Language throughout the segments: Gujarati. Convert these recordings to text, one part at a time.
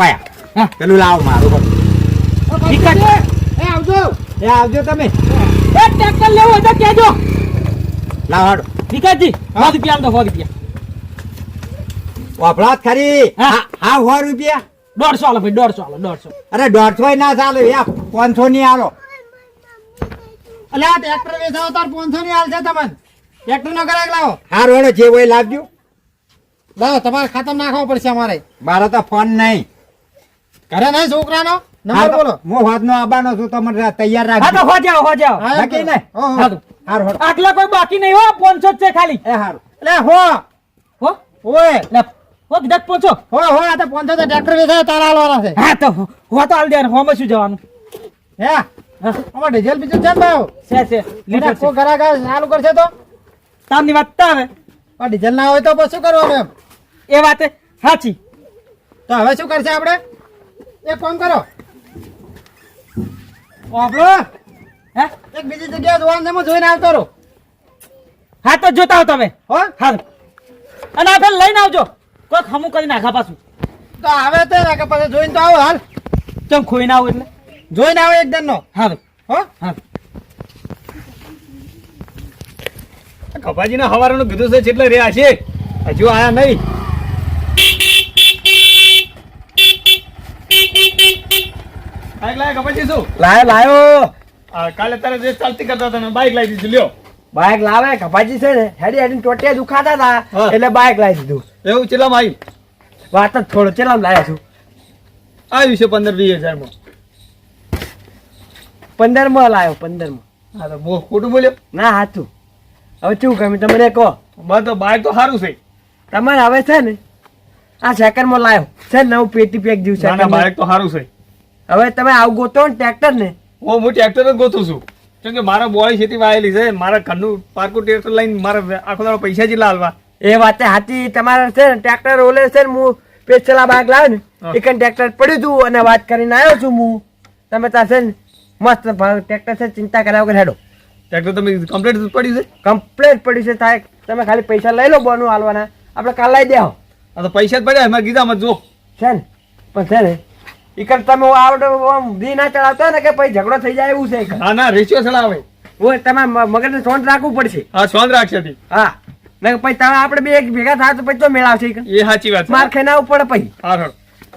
વાયા હા. પેલું લાવો મારું બધું. વિકાસ એ આવજો એ આવજો તમે એ ટ્રેક્ટર લેવો તો કહેજો લાવો હાડો વિકાસજી સો રૂપિયા તો સો રૂપિયા વાપરા જ ખરી હા. હા હા સો રૂપિયા દોઢસો આલો ભાઈ દોઢસો આલો દોઢસો અરે દોઢસો ના ચાલે યા પાંચસો ની આલો અલે આ ટ્રેક્ટર વેચાવો તાર 500 ની હાલ છે તમને ટ્રેક્ટર નો કરાક લાવો હારું હેડો જે હોય લાવજો લાવો તમારે ખાતમ નાખવો પડશે અમારે મારો તો ફોન નહીં ઘરે નહીં છોકરાનો? હા નંબર તો બોલો. હું વાતનો આવવાનો છું તમને તૈયાર હા તો રાખજો હો જાઓ હો જાઓ હા, નક્કી ને? ઓહો. હા. તો હારું હેડો આટલા કોઈ બાકી નહીં હો પાંચસો જ છે ખાલી. એ હારું. એટલે હો. હો? ઓય. લે હો કીધા પહોંચો. હો હો આ તો 500 તો ટ્રેક્ટર વેચાય તારા આલવાના છે. હા તો હો હો તો આલ દે હોમાં શું જવાનું? હે? હા. અમાર ડીઝલ બીજું છે ભાવ છે છે. લીટર છે. ઘરાક આવે, ચાલુ કરશે તો? તામની વાત તાવે પણ ડીઝલ ના હોય તો પછી શું કરવાનું એમ? એ વાત સાચી. તો હવે શું કરશે આપણે? એક કામ કરો. આપણો હે? એક બીજી જગ્યાએ જોવાનું છે, જોઈને આવતો રહો. હા તો જોતા હો તમે. હો? હા અને આ લઈને આવજો. કોઈક હમું કરી નાખા પાછું. તો આવે તો ને કે જોઈને તો આવો હાલ. ચમ ખોઈને આવો એટલે. જોઈને આવો એક નો હા? હો હા કપાજીને હવારનું કીધું છે એટલે રહ્યા છે. હજુ આયા નહીં. બાઈક લાયા કપાજી શું? લાયો લાયો. કાલે તારે જે ચાલતી કરતા હતા ને બાઈક લાવી દીધું લ્યો. બાઈક લાવે કપાજી છે ને હેડી હેડી ટોટિયા દુખાતા હતા એટલે બાઈક લાવી દીધું. એવું ચેલામાં આવ્યું વાત જ થોડો ચેલામ લાવ્યા છું. આવ્યું છે પંદર વીસ હજારમાં. પંદરમાં લાયો પંદરમાં હા તો બહુ ખોટું બોલ્યો. ના હાથું હવે શું ગમે તમને કહો. બસ તો બાઈક તો સારું છે. તમારે હવે છે ને આ સેકન્ડમાં લાયો. છે નવું પેટી પેક જેવું છે. ના second તો સારું છે. હવે તમે આવું ગોતો ને ટ્રેક્ટર ને. હું હું ટ્રેક્ટર જ ગોતું છું. કેમ કે મારા બોળી ખેતી વાયેલી છે. મારા ઘરનું પારકું ટ્રેક્ટર લઈને મારા આખો દાડો પૈસા જેટલા હાલવા એ વાતે હાથી તમારે છે ને ટ્રેક્ટર ઓલે છે ને હું પેચલા બાઇક લાવ્યો ને. એક ટ્રેક્ટર પડ્યું હતું અને વાત કરીને આવ્યો છું હું. તમે ત્યાં છે ને મસ્ત ટ્રેક્ટર છે ચિંતા કર્યા વગર હેડો. ટ્રેક્ટર તમે કમ્પ્લેટ પડ્યું છે? કમ્પ્લેટ પડ્યું છે થાય તમે ખાલી પૈસા લઈ લો બોનું હાલવાના. આપણે કાલ લઈ દેહો. આ તો પૈસા જ પડ્યા એમાં ગીધામાં જો છે ને? પણ છે ને ઈકડ તમે આવડે દી ના ચડાવતા ને કે પછી ઝઘડો થઈ જાય એવું છે. ના ના રેશિયો ચડાવે. ઓય તમે મગજને સોંત રાખવું પડશે. હા સ્વાદ રાખશે તી. હા. ને પછી તમે આપણે બે એક ભેગા થાય તો પછી તો મેળાવશે. એ સાચી વાત માર ખેના ઉપર પછી હા હા.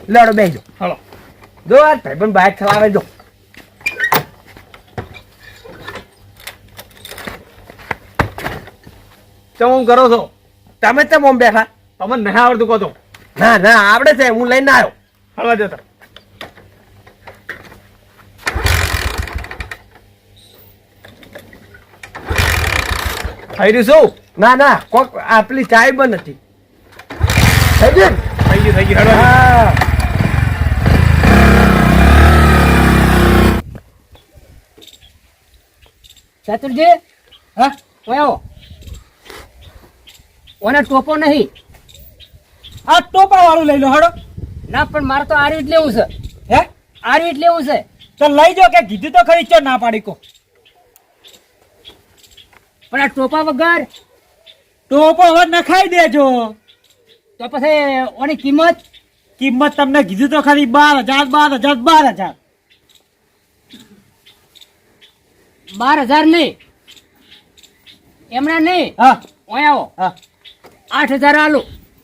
લડો બેજો હાલો. જો આ ભાઈબંધ બાઇક ચલાવે જો. તો હું કરો છો? તમે તો મોમ બેઠા. તમને નહીં આવડતું કહો તો. ના ના આવડે છે હું લઈને આવ્યો. હળવા જતા. થઈ રહ્યું શું? ના ના કોક આપલી પેલી ચાય બંધ હતી. થઈ ગયું? થઈ ગયું થઈ ગયું હા. ચતુરજી હા કયો ઓને ટોપો નહીં. આ ટોપા વાળું લઈ લો હડો. ના પણ મારે તો આ રીત લેવું છે. હે? આ રીત લેવું છે. તો લઈ જાઓ કે કીધું તો ખરી ચો ના પાડી કો. પણ આ ટોપા વગર? ટોપો હવે નખાઈ દેજો. તો પછી ઓની કિંમત? કિંમત તમને કીધું તો ખરી બાર હજાર બાર હજાર બાર હજાર. બાર હજાર નહીં. એમના નહીં. હા. ઓય આવો. હા. આઠ હજાર આલુ.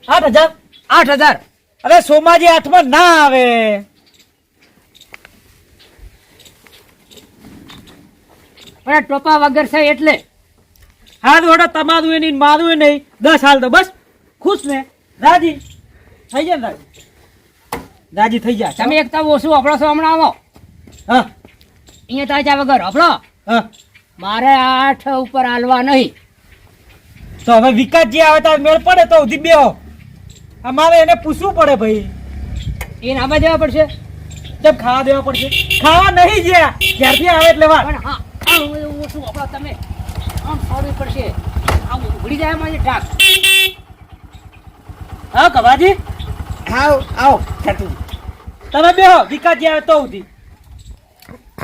આઠ હજાર? આઠ હજાર. અરે સોમાજી હાથમાં ના આવે. પણ ટોપા વગર છે એટલે. હાથ વડો તમારું એની મારું નહીં દસ હાલ તો બસ. ખુશ ને? રાજી? થઈ જાય ને રાજી? રાજી થઈ જાય. તમે એકતા ઓછું આપણો છો હમણાં આવો. હા. અહીંયા તાજા વગર આપણો હા. મારે આઠ ઉપર હાલવા નહીં. તો હવે વિકાસજી આવે તો મેળ પડે તો ઉધી બેહો. અમારે એને પૂછવું પડે ભાઈ. એ નામાં જવા પડશે? કેમ ખાવા દેવા પડશે? ખાવા નહીં ગયા. જ્યારથી આવે એટલે વાત. પણ હા આમ ઓછું આપણો તમે. આમ છોડવી પડશે. આમ ઉઘડી જાય મારી ઢાક. હા કબાજી આવ આવો છઠ્ઠી. તમે બેહો વિકાસજી આવે તો ઉધી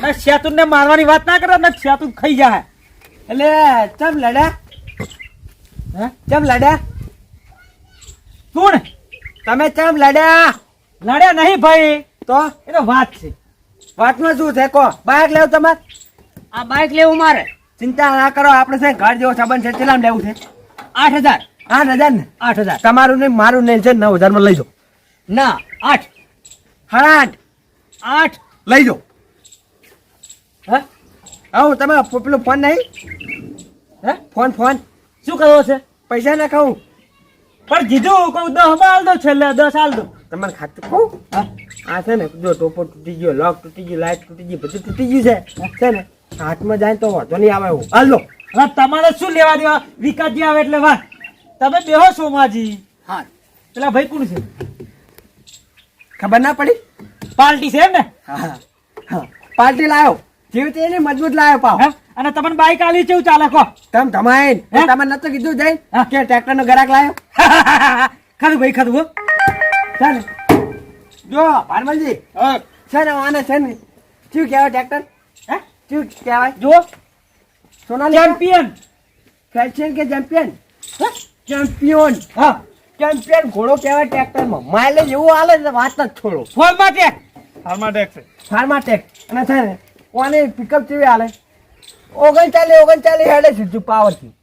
ના શેતુન ને મારવાની વાત ના કરો ને શેતુન ખાઈ જાય એટલે ચમ લડ્યા? હે? ચમ લડ્યા? કોણ તમે કેમ લડ્યા? લડ્યા નહીં ભાઈ. તો એ તો વાત છે. વાતમાં શું છે? કો બાઇક લેવું તમારે? આ બાઇક લેવું મારે. ચિંતા ના કરો. આપણે છે ઘર જેવો સંબંધ છે. કેટલા લેવું છે? આઠ હજાર. આઠ હજાર ને? આઠ હજાર. તમારું નહીં મારું નહીં છે નવ હજારમાં લઈ જાઓ. ના આઠ. હા આઠ. આઠ લઈ જાઓ. હા? હા તમે પેલો ફોન નહીં? હે? Phone phone. શું કરવો છે? પૈસા ના ખાવું પણ કીધું કહું દસમાં દો છેલ્લે દસ હાલ દો. તમારે ખાતું કહું આ છે ને જો ટોપો તૂટી ગયો લોક તૂટી ગયો લાઈટ તૂટી ગઈ બધું તૂટી ગયું છે. છે ને હાથમાં જાય તો વાંધો નહીં આવે એવું. હાલ લો. હવે તમારે શું લેવા દેવા? વિકાસજી આવે એટલે વાત. તમે બેહો સોમાજી. હા. પેલા ભાઈ કોણ છે? ખબર ના પડી? પાર્ટી છે એમ ને હા. હા. પાર્ટી લાવ્યો જેવી તેની મજબૂત લાવ્યો પાવ. હે? અને તમને બાઈક આલી કેવું ચાલે કો તમ તમાઈન હે? તમે નતો કીધું જઈ કે ટ્રેક્ટર નો ગરાક લાયો. ખાધું ભાઈ ખાધું ચાલ. ને જો ભારમલજી છે ને આને છે ને શું કહેવાય ટ્રેક્ટર હે? શું કહેવાય? જો સોનાલી ચેમ્પિયન ફેશન કે ચેમ્પિયન હે? ચેમ્પિયન હા. ચેમ્પિયન ઘોડો કહેવાય ટ્રેક્ટરમાં માઇલેજ એવું હાલે છે વાત જ છોડો ફોન માટે હાલમાં ટેક્સ છે. ફાર્માટેક અને છે ને કોને પિકઅપ કેવી હાલે? ઓગણચાલીસ ઓગણચાલીસ હેડે સીધું પાવરથી.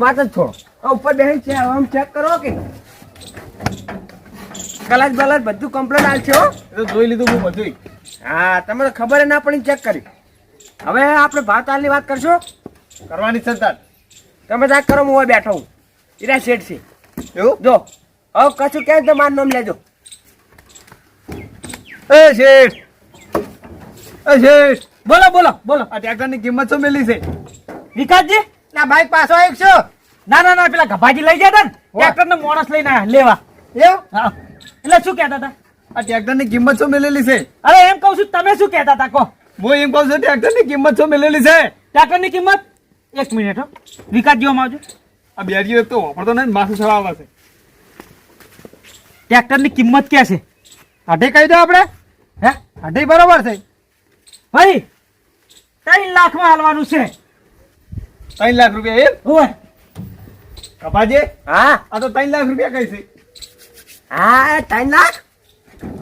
વાત જ છોડો ઉપર બેસી છે આમ ચેક કરો કે. કલાક બલાક બધું કમ્પ્લેટ આવે છે હો. તો જોઈ લીધું હું બધું હા તમને ખબર ના પડી ચેક કરી. હવે આપણે ભાત હાલની વાત કરશો? કરવાની સંતાન તમે ચેક કરો હું બેઠો હું ઈરા શેઠ છે. એવું? જો. હવે કશું કહે તો મારું નામ લેજો. એ શેઠ. એ શેઠ. બોલો બોલો બોલો. આ ટ્રેક્ટરની કિંમત શું મેલી છે? વિકાસજી? ના બાઈક પાછો એક છો ના ના ના પેલા ગભાજી લઈ ગયા હતા ને. ટ્રેક્ટર ને માણસ લઈને લેવા. એવું? હા. એટલે શું કહેતા હતા? આ ટ્રેક્ટરની કિંમત શું મેલેલી છે? અરે એમ કહું છું તમે શું કહેતા હતા કહો. હું એમ કહું છું ટ્રેક્ટરની કિંમત શું મેલેલી છે? ટ્રેક્ટરની કિંમત? એક મિનિટ હો. વિકાસજી આમ આવજો. આ બેરીઓ એક તો વાપરતો નહીં માથું ચડાવવા છે. ટ્રેક્ટરની કિંમત ક્યાં છે? અઢી કહી દો આપણે. હે? અઢી બરોબર છે. ભાઈ ત્રણ લાખમાં હાલવાનું છે. ત્રણ લાખ રૂપિયા એ હોય કપાજે? હા. આ તો ત્રણ લાખ રૂપિયા કઈ છે? હા ત્રણ લાખ?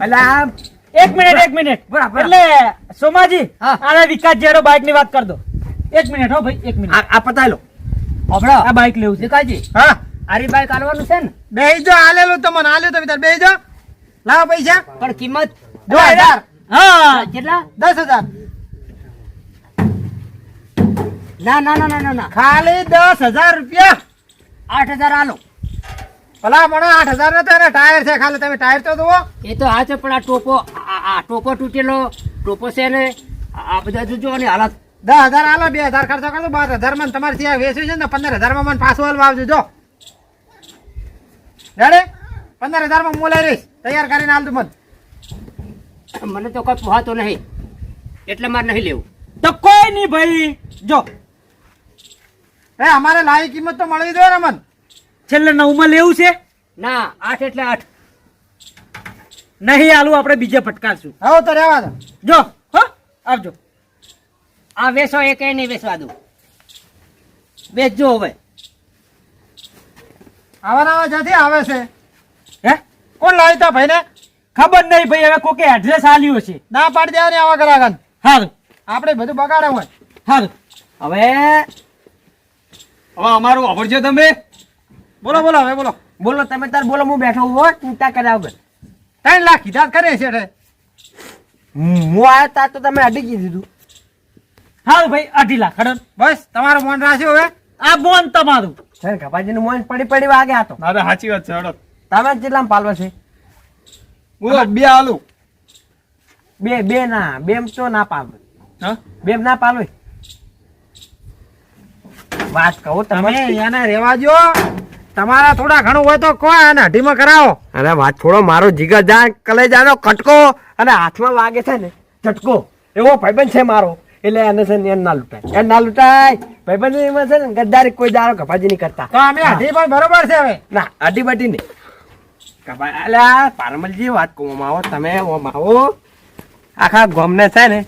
એટલે એક મિનિટ એક મિનિટ. બરાબર. એટલે સોમાજી હા. આને વિકાસ જેરો બાઇકની વાત કર દો. એક મિનિટ હો ભાઈ એક મિનિટ. આ પતાય લો હમણાં આ બાઇક લેવું છે. કાજી હા. આરી બાઇક આલવાનું છે ને? બેહી જો હાલેલું તમને આલે તો વિચાર. બેહી જો લાવો પૈસા. પણ કિંમત દો હજાર. હા કેટલા? દસ હજાર. ના ના ના ના ના ના. ખાલી દસ હજાર રૂપિયા. આઠ હજાર આલો. ભલા મને આઠ હજાર નતો એને ટાયર છે ખાલી. તમે ટાયર તો જુઓ. એ તો હા છે પણ આ ટોપો આ ટોપો તૂટેલો. ટોપો છે ને આ બધા જોજો ને હાલત. દસ હજાર આલો બે હજાર ખર્ચો કરો બાર હજારમાં તમારે ત્યાં વેચ્યું છે ને પંદર હજારમાં મને પાછું હાલવા આવજો જો. રેડી પંદર હજારમાં મોલાઈ રહીશ. તૈયાર કરીને હાલ તું મને. મને તો કઈ પોહાતો નહીં. એટલે મારે નહીં લેવું. તો કોઈ નહીં ભાઈ. જો. એ અમારે લાવી કિંમત તો મળવી જોઈએ ને મન છેલ્લે નવમાં લેવું છે? ના આઠ એટલે આઠ. નહીં આલું આપણે બીજે ફટકારશું હવે તો રહેવા દો. જો હો આવજો. આ વેસો એ કઈ નહીં વેચવા દઉં. વેચજો હવે. આવા નવા જ્યાંથી આવે છે? હે? કોણ લાવી તા ભાઈ ને ખબર નહીં ભાઈ હવે કોકે એડ્રેસ આલ્યું છે ના પાડી દેવાની આવા કરાગન હારું આપણે બધું બગાડે હોય. હારું હવે હવે અમારું વાપરજો તમે. બોલો બોલો હવે બોલો. બોલો તમે તાર બોલો હું બેઠો હો. ચિંતા કર્યા વગર ત્રણ લાખ કીધા કરે છે. હું આવ્યો તાર તો તમે અડી દીધું. હારું ભાઈ અઢી લાખ હડન. બસ તમારું મોન રાખ્યું હવે. આ બોન તમારું. છે કપાજીનું મોન પડી પડી વાગે હતો તો. સાચી વાત છે હડો તમે જેટલા પાલવો છે. બોલો બે આલુ. બે બે ના બેમ તો ના પાલવે હા? બે ના પાલવે વાત કહો તમે એને રેવા જો તમારા થોડા ઘણું હોય તો કહો અને અઢીમાં કરાવો. અરે વાત છોડો મારો જીગર જાન કલેજાનો કટકો અને હાથમાં વાગે છે ને ઝટકો. એવો ભાઈબંધ છે મારો. એટલે એને છે ને એને ના લૂંટાય. એને ના લૂંટાય. ભાઈબંધ એમાં છે ને ગદ્દારી કોઈ દારો કપાજી નહીં કરતા. તો અમે અઢી પણ બરોબર છે હવે. ના અઢી બટી નહીં. કપા અલ્યા પારમલજી વાત કહું માવો તમે ઓમ આવો. આખા ગોમને છે ને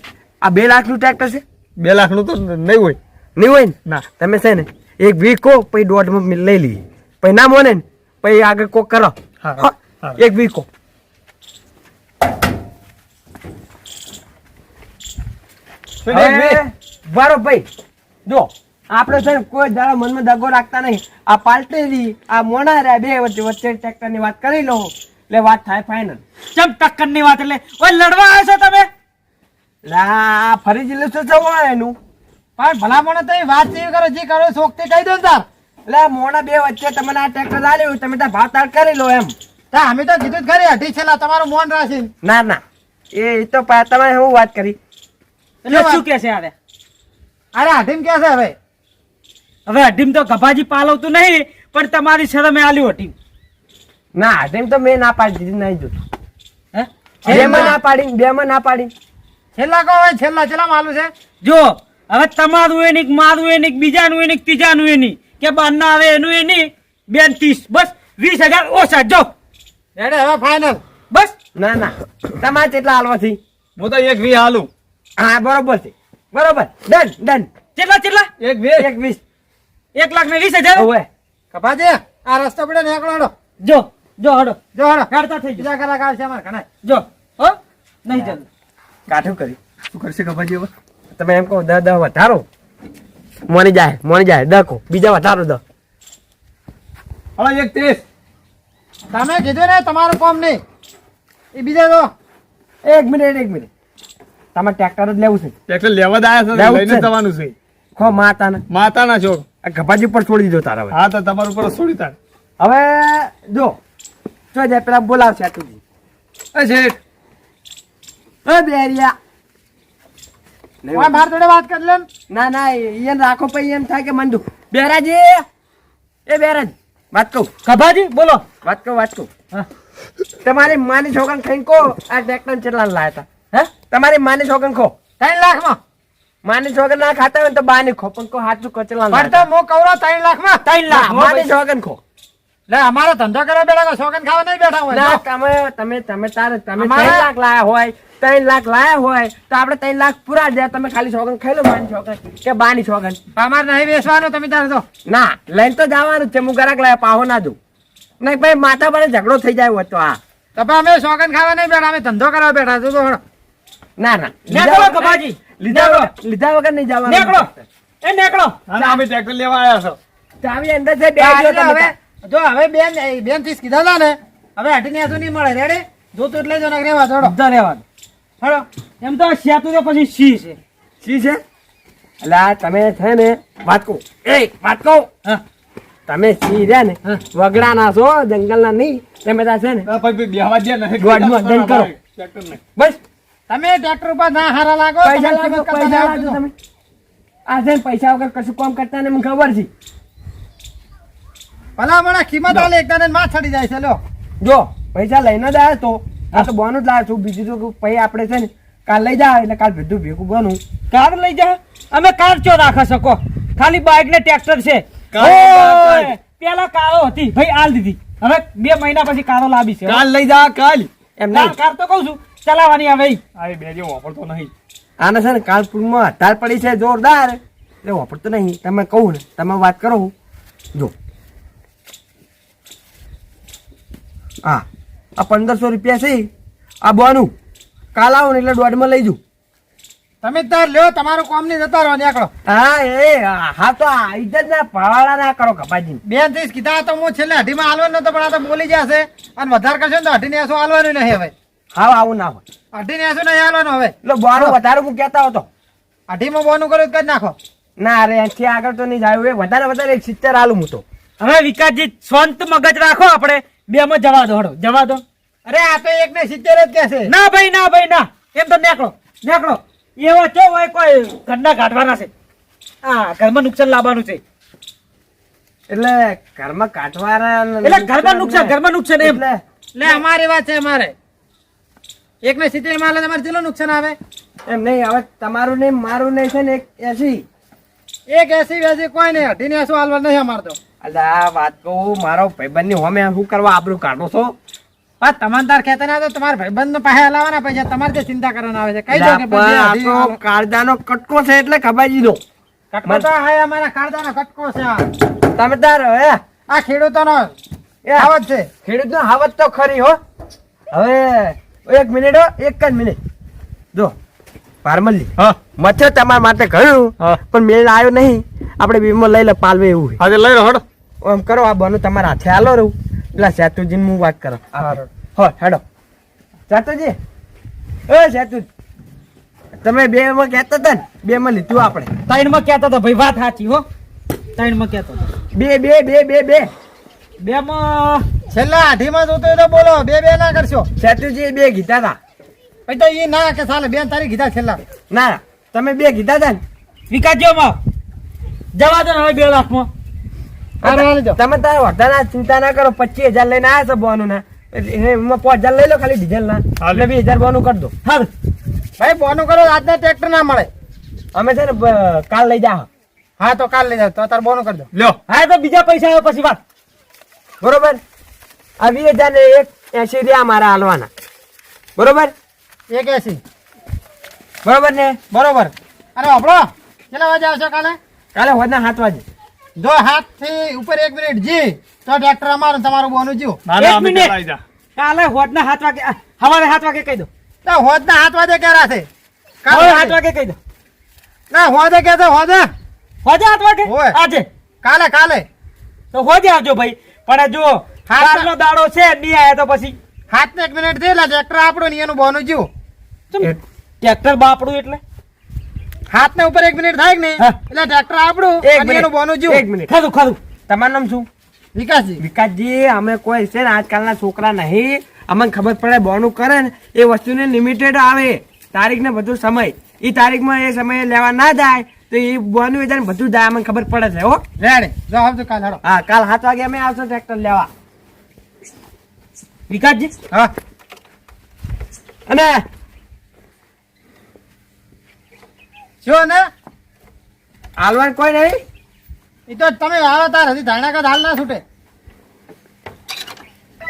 આ બે લાખનું ટ્રેક્ટર છે. બે લાખનું તો નહીં હોય. નહીં હોય ને? ના. તમે છે ને એક વીક કહો પછી દોઢ લઈ લઈએ. પછી ના મોને પછી આગળ કોક કરો. એક વીક કહો ભાઈ જો આપણે છે કોઈ દાડો મનમાં દગો રાખતા નહીં. આ પાલટેરી આ મોના રહ્યા બે વચ્ચે વચ્ચે ની વાત કરી લો એટલે વાત થાય ફાઇનલ ચમ ટક્કરની વાત એટલે? ઓય લડવા આવ્યો છો તમે? લા ફરી જ લેશો છો એનું. પણ ભલામણ તો વાત જેવી કરો જે કરો શોખથી કહી દો ને તાર એટલે મોણા બે વચ્ચે તમને આ ટ્રેક્ટર આલ્યું તમે ત્યાં ભાવ તાળ કરી લો એમ. તા અમે તો કીધું જ ખરી અઢી છેલ્લા તમારું મોન રાખીને ના ના. એ તો તમે હું વાત કરી? એટલે શું કે છે આરે અરે અઢીમ કે છે હવે? હવે અઢીમ તો ગભાજી પાલવતું નહીં પણ તમારી શરમે આલ્યું અઢીમ. ના અઢીમ તો મેં ના પાડી દીધી નહીં જોતું. હે? બે માં ના પાડી બે માં ના પાડી. છેલ્લા કહો છેલ્લા છેલ્લા માલું છે? જો હવે તમારું એ નહીં મારું એ નહીં બીજાનું એ નહીં ત્રીજાનું એ નહીં. કે બાર ના આવે એનું એ નહીં. બેન ત્રીસ. બસ વીસ હજાર ઓછા. જો. રેડે હવે ફાઇનલ બસ. ના ના. તમારે કેટલા હાલવાથી? હું તો એક વી હાલું. હા બરોબર છે. બરોબર. Done done. કેટલા કેટલા? એક વે એક વીસ. એક લાખ ને વીસ હજાર? ઓવે કપાજે આ રસ્તો પડે ને એકડો હડો જો જો હડો જો હડો કાઢતા થઈ બીજા કલાક આવશે અમારે ઘણા. જો હો. નહીં ચાલ. કાઠું કરી. શું કરશે કપાજી હવે? તમે એમ કહો દહ દહ વધારો. મોની જાય મોની જાય દહ કહો બીજા વધારો દહ હવે એક ત્રીસ. તમે કીધું ને તમારું કોમ નહીં. એ બીજા દો એક મિનિટ એક મિનિટ. તમારે ટ્રેક્ટર જ લેવું છે. ટ્રેક્ટર લેવા જ છે લઈને જવાનું છે. ખો માતાના. માતાના છો. આ ગભાજી ઉપર છોડી દીધો તારા હવે. હા તો તમારું ઉપર છોડી તાર. હવે જો. જો જાય પેલા બોલાવશે આટુજી એ શેઠ. એ બેરિયા. ઓય માર જોડે વાત કરી લે ના? ના એને રાખો પછી એમ થાય કે મંદુ બેરાજી! એ બેરાજ વાત કહું. કભાજી બોલો. વાત કહું વાત કહું. હા. તમારી માની છોકરાને ખાઈને કહો આ ટ્રેક્ટર ચેટલા લાયા હતા. હે? તમારી માની છોકરાને ખો ત્રણ લાખમાં. માની છોકરા ના ખાતા હોય તો તો બાની ખો પણ કો હાથું કચલા પણ તો હું કવરો ત્રણ લાખમાં? ત્રણ લાખ. માની ભાઈ. છોકરાને ખો. લે અમારો ધંધો કરવા બેઠા શોખન ખાવા નહીં બેઠા હોય. તમે તમે તમે તારે તમે ત્રણ લાખ લાયા હોય ત્રણ લાખ લાયા હોય તો આપણે ત્રણ લાખ પૂરા દે તમે ખાલી શોખન ખાઈ લો માની શોખન કે બાની શોખન અમારે નહીં બેસવાનું તમે તારે તો. ના લઈને તો જવાનું છે હું ગરાક લાયા પાહો ના દઉં. નહીં ભાઈ માથા પર ઝઘડો થઈ જાય હોય તો હા તો અમે શોખન ખાવા નહીં બેઠા અમે ધંધો કરવા બેઠા છો તો ના ના. નેકળો લીધા લીધા વગર નહીં જવાનું. નેકળો. એ નેકળો. અમે ટ્રેક્ટર લેવા આવ્યા છો. ચાવી અંદર છે બે આ હવે જો હવે બેન બેનથી કીધા હતા ને હવે અઢી ને નહીં મળે. રેડી જોતું એટલે જો રેવા ચડો બધા રેવા ચડો એમ તો શેતું તો પછી સી છે? શી છે? એટલે તમે છે ને વાત કહું. એ વાત કહું. હા. તમે સી રહ્યા ને વગડાના છો જંગલના નહીં તમે ત્યાં છે ને ના, ને. દંડ કરો. બસ. તમે ટ્રેક્ટર ઉપર ના હારા લાગો પૈસા લાગો પૈસા લાગો તમે. આ છે ને પૈસા વગર કશું કામ કરતા ને મને ખબર છે. ભલા મને કિંમત આલે એકદાને માં ચડી જાય છે લો જો પૈસા લઈને જ આવ્યો તો. આ તો બોનું જ લાવ્યો છું. બીજું તો પછી આપણે છે ને કાલ લઈ જાવ એટલે કાલ બધું ભેગું બનું. કાર લઈ જા. અમે કાર ચો રાખી શકો ખાલી બાઇક ને ટ્રેક્ટર છે. પેલા કારો હતી. ભાઈ આલ દીધી. હવે બે મહિના પછી કારો લાવી છે કાલ લઈ જા કાલ. એમ કાર કાર તો કહું છું. ચલાવવાની આવે ઈ. આ બે જે વાપરતો નહીં. આને છે ને કાલપુરમાં હડતાલ પડી છે જોરદાર. એટલે વાપરતો નહીં. તમે કહું ને તમે વાત કરો. જો. હા. આ પંદરસો રૂપિયા છે આ બોનું. કાલ આવો ને એટલે દોઢમાં લઈ જઉં. તમે તાર લ્યો તમારું કોમ નહીં જતા રહો નીકળો. હા એ હા તો આ ઇજ્જત ના પાવાળા ના કરો કપાજી બેન ત્રીસ કીધા તો હું છેલ્લે અઢીમાં હાલવાનું નતો પણ આ તો બોલી જશે અને વધારે કરશે ને તો અઢી ને એસો હાલવાનું નહીં હવે. હા આવું ના હોય. અઢી ને એસો નહીં હાલવાનું હવે. એટલે બોનું વધારે હું કહેતા હતો. અઢીમાં બોનું કર્યું તો કરી નાખો. ના અરે એનાથી આગળ તો નહીં જાય. વધારે વધારે એક સિત્તેર હાલું હું તો. હવે વિકાસજી સ્વંત મગજ રાખો આપણે. બે માં જવા દો હડો જવા દો. અરે આ તો એક ને સિત્તેર જ કે ના ભાઈ ના ભાઈ ના. એમ તો નેકળો નેકળો. એવો ચો હોય કોઈ ઘરના કાઢવાના છે. હા ઘરમાં નુકસાન લાવવાનું છે. એટલે ઘરમાં કાઢવાના એટલે ઘરમાં નુકસાન ઘરમાં નુકસાન એમ. એટલે અમારી વાત છે અમારે. એક ને સિત્તેરમાં તમારે કેટલું નુકસાન આવે? એમ નહીં હવે તમારું નહીં મારું નહીં છે ને એક એસી. એક એસી વેસી કોઈ નહીં અઢી ને એસો હાલવા નહીં અમારે તો. અલા આ વાત કહું મારો ભાઈબંધની હોમે શું કરવા આબરું કાઢો છો? હા તમારે તાર ખેતા ના તો તમારા ભાઈબંધ નો પાસે હલાવવાના પૈસા તમારે જે ચિંતા કરવાના આવે છે. કઈ દો કે આ તો હાલો. કટકો છે એટલે ખબાજી દો. કટકો તો હા અમારા કાળજાનો કટકો છે. આ. તમે તાર હે? આ ખેડૂતોનો એ આવત છે. ખેડૂત નો હાવત તો ખરી હો. હવે એક મિનિટ હો એક જ મિનિટ. જો પારમલી હા. મચ્છર તમારા માટે ઘણું હા. પણ મેળ આવ્યો નહીં. આપણે વીમો લઈ લે પાલવે એવું આજે લઈ લો હડો. એમ આમ કરો આ બનો તમારા હાથે. હાલો રહું. પેલા સેતુજીને હું વાત કરો. હો હેડો. સેતુજી. એ સેતુ તમે બે માં કહેતા હતા ને બે માં લીધું આપણે. ત્રણમાં કહેતો હતો ભાઈ વાત સાચી હો. ત્રણમાં કહેતો હતો. બે બે બે બે બે. બે માં છેલ્લા આઠીમાં જોતો હોય તો બોલો બે બે ના કરશો. સેતુજી બે કીધા હતા એ તો એ ના કે સાલે બેન તારી કીધા છેલ્લા. ના તમે બે કીધા હતા ને. વિકાસજો માં. જવા દો હવે બે લાખમાં. તમે તારે વધારે ચિંતા ના કરો પચીસ હજાર લઈને આવ્યા છો બોનું ના એમાં પાંચ હજાર લઈ લો ખાલી ડીઝલ ના. એટલે બી હજાર બોનું કરી દો. હા ભાઈ બોનું કરો આજના ટ્રેક્ટર ના મળે. અમે છે ને કાલ લઈ જા હા તો કાલ લઈ જાવ તો તાર બોનું કરી દો. લ્યો. હા તો બીજા પૈસા આવે પછી વાત. બરોબર? આ વીસ હજાર ને એક એસી રહ્યા મારા હાલવાના. બરોબર? એક એસી બરોબર ને? બરોબર. અરે આપણો કેટલા વાગે આવશે કાલે? કાલે હોદના સાત વાગે જો હાથથી ઉપર એક મિનિટ જી. તો ટ્રેક્ટર અમારું તમારું બોનું જીવ એક મિનિટ. જા. કાલે હોદના સાત વાગે હવારે સવારે સાત વાગે કહી દો. તો હોદ ના હાથ વાગે ક્યારે રાતે કાલે સાત વાગે. કહી દો. ના હોદે કે તો હોદે? હોજે સાત વાગે? આજે? કાલે કાલે. તો હોજે આવજો ભાઈ. પણ જો હાથનો દાડો છે નહીં આયા તો પછી. હાથ ને એક મિનિટ થઈ એટલે ટ્રેક્ટર આપણું ને એનું બોનું જીવ ટ્રેક્ટર બાપડું એટલે? હાથ ને ઉપર એક મિનિટ થાય ને એટલે ટ્રેક્ટર આપણું એક મિનિટ. બોનું જીવ. એક મિનિટ. ખાધું ખાધું. તમારું નામ શું? વિકાસજી. વિકાસજી અમે કોઈ છે ને આજકાલના છોકરા નહીં. અમને ખબર પડે બોનું કરે ને એ વસ્તુને લિમિટેડ આવે. તારીખ ને બધું સમય. એ તારીખમાં એ સમયે લેવા ના જાય તો એ બોનું વેચાણ બધું જાય. અમને ખબર પડે છે હો. રેડે. જો આવજો કાલ હાડો હા કાલ સાત વાગે અમે આવશું ટ્રેક્ટર લેવા. વિકાસજી? હા. અને શું ને હાલવાન કોઈ નહીં. એ તો તમે આવો તાર હજી ધારણા કા હાલ ના છૂટે.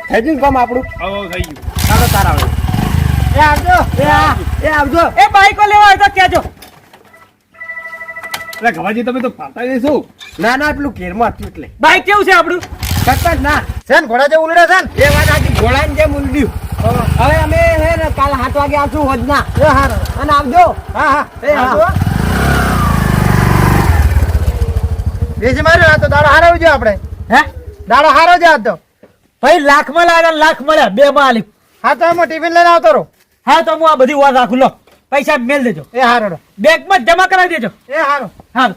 થઈ ગયું કામ આપણું? આવો થઈ ગયું. ચાલો તારા આવે. એ આવજો. એ આ એ આવજો. એ બાઈકો લેવા હોય તો કહેજો. એટલે ગવાજી તમે તો ફાતા જઈશું ના ના પેલું ઘેરમાં હતું એટલે. બાઈક કેવું છે આપણું? સતત ના. છે ને ઘોડા જે ઉલડે છે ને? એ વાત આખી ઘોડાને જેમ ઉલડ્યું. હવે અમે હે ને કાલ સાત વાગે આવશું હોજના એ હારું. અને આવજો. હા હા. એ હા. આવજો. બેસી માર્યો આ તો દાડો હારો જો આપણે. હે? દાડો હારો જ આજ તો. ભાઈ લાખમાં લાગે લાખ મળ્યા. બે માલિક. આલી હા તો હું ટિફિન લઈને આવતો રહો. હા તો હું આ બધી વાત રાખું. લો પૈસા મેલ દેજો. એ હારો બેંકમાં જમા કરાવી દેજો. એ હારો. હા